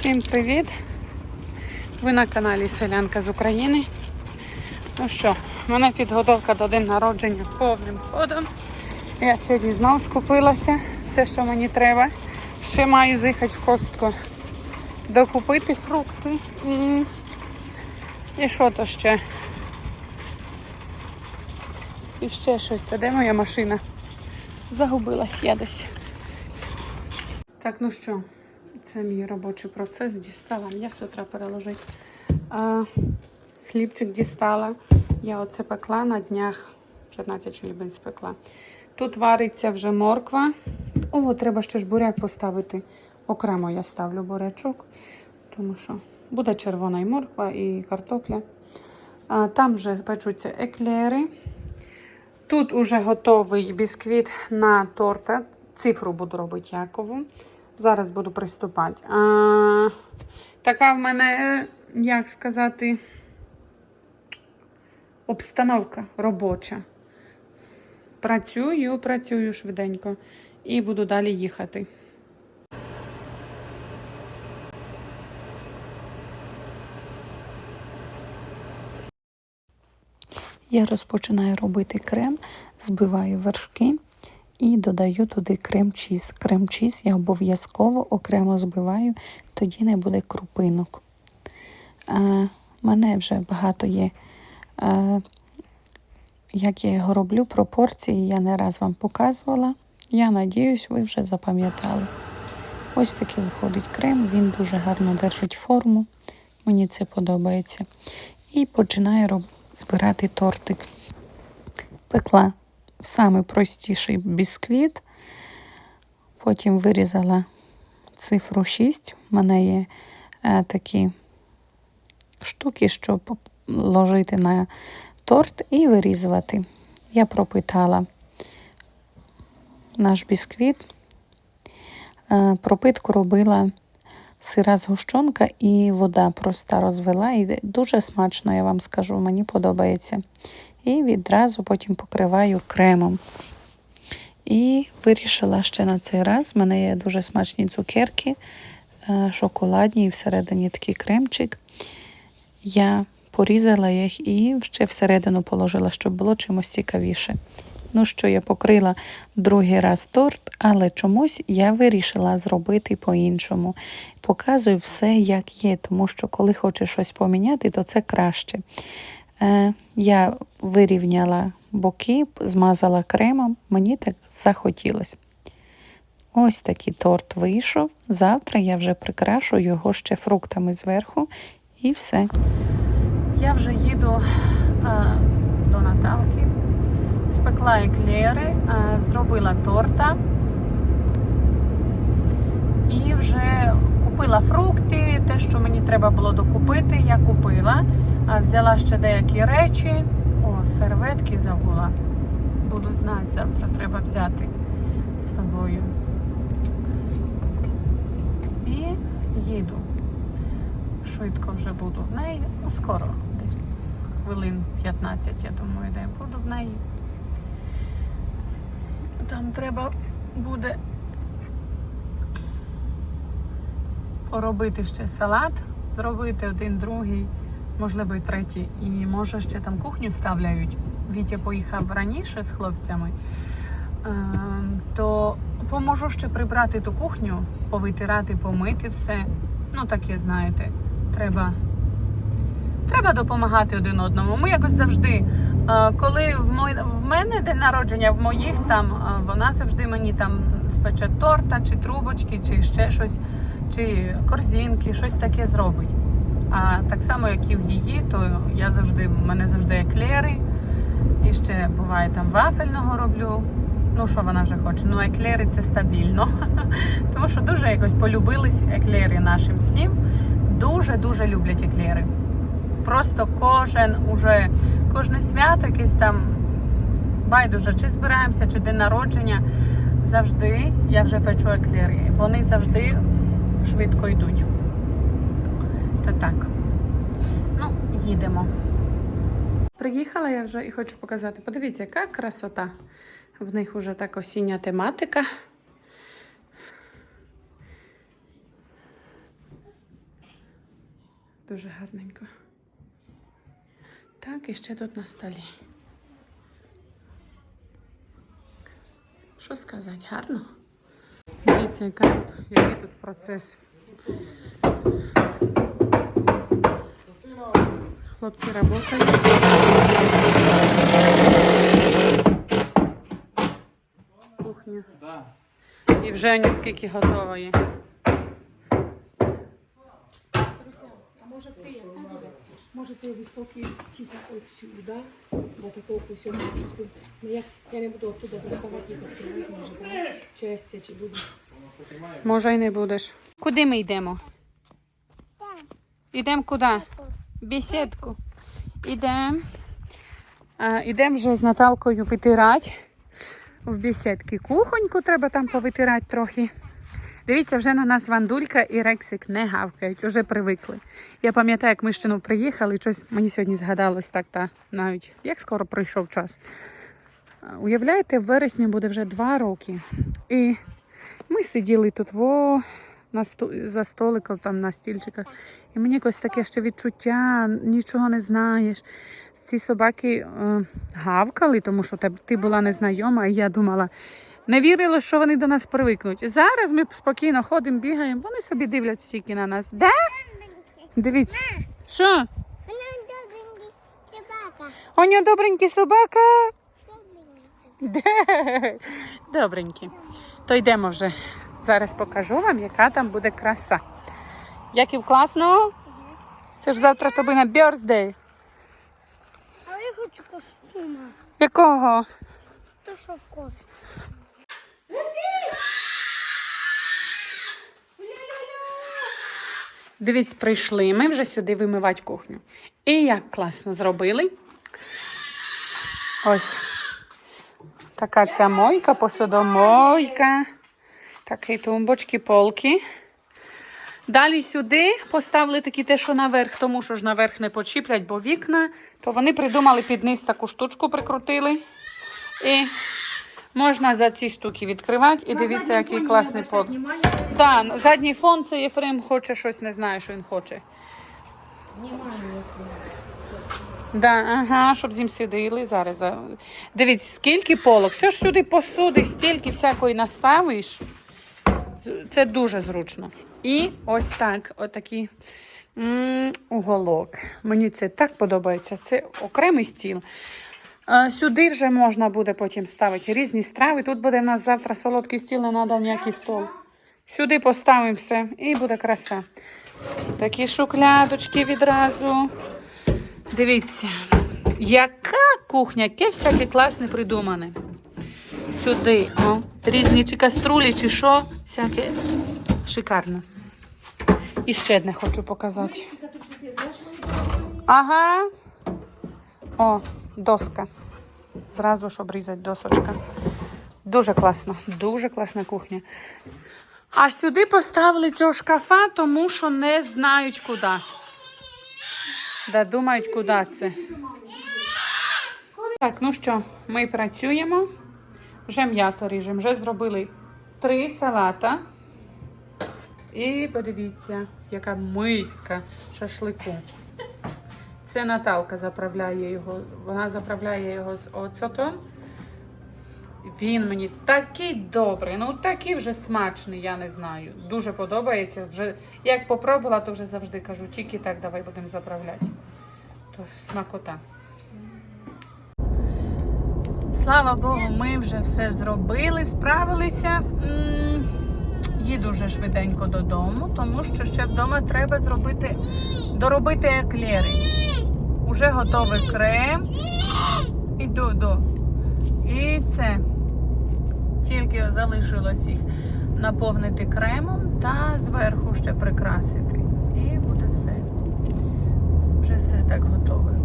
Всім привіт! Ви на каналі Селянка з України. Ну що, в мене підготовка до день народження повним ходом. Я сьогодні знов скупилася все, що мені треба. Ще маю з'їхати в костку докупити фрукти і, і що то ще. І ще щось. А де моя машина? Загубилась я десь. Так, ну що, це мій робочий процес. Дістала м'ясо, треба переложити. А, хлібчик дістала. Я оце пекла на днях 15 хлібин спекла. Тут вариться вже морква. О, треба ще ж буряк поставити. Окремо я ставлю бурячок, тому що буде червона і морква, і картопля. А, там вже печуться еклери. Тут уже готовий бісквіт на торта. Цифру буду робити Якову. Зараз буду приступати. А, така в мене, як сказати, обстановка робоча. Працюю, працюю швиденько і буду далі їхати. Я розпочинаю робити крем, збиваю вершки і додаю туди крем-чіз. Крем-чіз я обов'язково окремо збиваю, тоді не буде крупинок. У мене вже багато є, а, як я його роблю, пропорції я не раз вам показувала. Я надіюсь, ви вже запам'ятали. Ось такий виходить крем, він дуже гарно держить форму. Мені це подобається. І починаю збирати тортик. Пекла самий простіший бісквіт. Потім вирізала цифру 6. У мене є е, такі штуки, щоб ложити на торт і вирізувати. Я пропитала наш бісквіт. Е, пропитку робила сира згущенка і вода проста розвела. І дуже смачно, я вам скажу, мені подобається. І відразу потім покриваю кремом. І вирішила ще на цей раз. В мене є дуже смачні цукерки, е, шоколадні і всередині такий кремчик. Я порізала їх і ще всередину положила, щоб було чимось цікавіше. Ну що, я покрила другий раз торт, але чомусь я вирішила зробити по-іншому. Показую все, як є, тому що коли хочеш щось поміняти, то це краще. Я вирівняла боки, змазала кремом, мені так захотілося. Ось такий торт вийшов. Завтра я вже прикрашу його ще фруктами зверху і все. Я вже їду а, до Наталки, спекла еклери, а, зробила торта і вже купила фрукти, те, що мені треба було докупити, я купила. Взяла ще деякі речі. О, серветки забула. Буду знати, завтра треба взяти з собою. І їду. Швидко вже буду в неї. Ну, скоро, десь хвилин 15, я думаю, де я буду в неї. Там треба буде поробити ще салат, зробити один, другий, можливо, і третій. І може ще там кухню ставляють. Вітя поїхав раніше з хлопцями, Ем, то поможу ще прибрати ту кухню, повитирати, помити все. Ну, таке, знаєте, треба. Треба допомагати один одному. Ми якось завжди, е, коли в мой- в мене день народження, в моїх там е, вона завжди мені там спече торта, чи трубочки, чи ще щось, чи корзинки, щось таке зробить. А так само, як і в її, то я завжди, в мене завжди еклери. І ще буває там вафельного роблю. Ну, що вона вже хоче. Ну, еклери це стабільно. Тому що дуже якось полюбились еклери нашим всім. Дуже-дуже люблять еклери. Просто кожен уже, кожне свято якесь там байдуже, чи збираємося, чи день народження. Завжди я вже печу еклери. Вони завжди швидко йдуть. То так. Ну, їдемо. Приїхала я вже і хочу показати. Подивіться, яка красота. В них вже так осіння тематика. Дуже гарненько. Так, і ще тут на столі. Що сказати, гарно? Дивіться, яка тут, який тут процес. Хлопці працюють. Кухня. І вже ні скільки готова є. А може ти, може ти високий типа отсюда, да? до такого щось буде. Ну як я не буду оттуда доставати їх відкривати, може, да? через це чи буде. Може, й не будеш. Куди ми йдемо? Йдемо куди? В Бесідку. Йдемо. Йдемо вже з Наталкою витирати. В бесідки кухоньку треба там повитирати трохи. Дивіться, вже на нас Вандулька і Рексик не гавкають, вже привикли. Я пам'ятаю, як ми ще приїхали, щось мені сьогодні згадалось так, та навіть як скоро прийшов час. Уявляєте, в вересні буде вже два роки. І ми сиділи тут во, на сту... за столиком, там на стільчиках. І мені якось таке ще відчуття, нічого не знаєш. Ці собаки е, гавкали, тому що ти була незнайома, і я думала, не вірила, що вони до нас привикнуть. Зараз ми спокійно ходимо, бігаємо, вони собі дивляться тільки на нас. Де? Дивіться. Що? Добренький собака. Оня добренький собака. Добренький. Де? Добренькі. То йдемо вже. Зараз покажу вам, яка там буде краса. Яків класно? Це ж завтра тобі на бьорздей. Але я хочу костюма. Якого? То що кост. Дивіться, прийшли ми вже сюди вимивати кухню. І як класно зробили. Ось. Така ця мойка, посудомойка. Такі тумбочки, полки. Далі сюди поставили такі те, що наверх, тому що ж наверх не почіплять, бо вікна, то вони придумали під низ таку штучку, прикрутили. І можна за ці штуки відкривати. І дивіться, який класний пол. Да, на задній фон це Єфрем хоче щось, не знаю, що він хоче. Внимание. Да, ага, щоб з ним сиділи зараз. Дивіться, скільки полок. Все ж сюди посуди, стільки всякої наставиш. Це дуже зручно. І ось так, отакий м, уголок. Мені це так подобається. Це окремий стіл. А, Сюди вже можна буде потім ставити різні страви. Тут буде в нас завтра солодкий стіл, не треба ніякий стол. Сюди поставимо все і буде краса. Такі шуклядочки відразу. Дивіться, яка кухня, яке всяке класне придумане. Сюди, о, різні чи каструлі, чи що, всяке шикарно. І ще одне хочу показати. Ага. О, доска. Зразу, щоб різати досочка. Дуже класно, дуже класна кухня. А сюди поставили цього шкафа, тому що не знають куди. Да, думають, куди це. Так, ну що, ми працюємо. Вже м'ясо ріжемо. Вже зробили три салата. І подивіться, яка миска шашлику. Це Наталка заправляє його. Вона заправляє його з оцотом. Він мені такий добрий, ну такий вже смачний, я не знаю. Дуже подобається. Вже як попробувала, то вже завжди кажу, тільки так давай будемо заправляти. То смакота. Слава Богу, ми вже все зробили, справилися. Їду вже швиденько додому, тому що ще вдома треба зробити, доробити еклери. Уже готовий крем. Іду до. І це. Тільки залишилось їх наповнити кремом та зверху ще прикрасити. І буде все. Вже все так готове.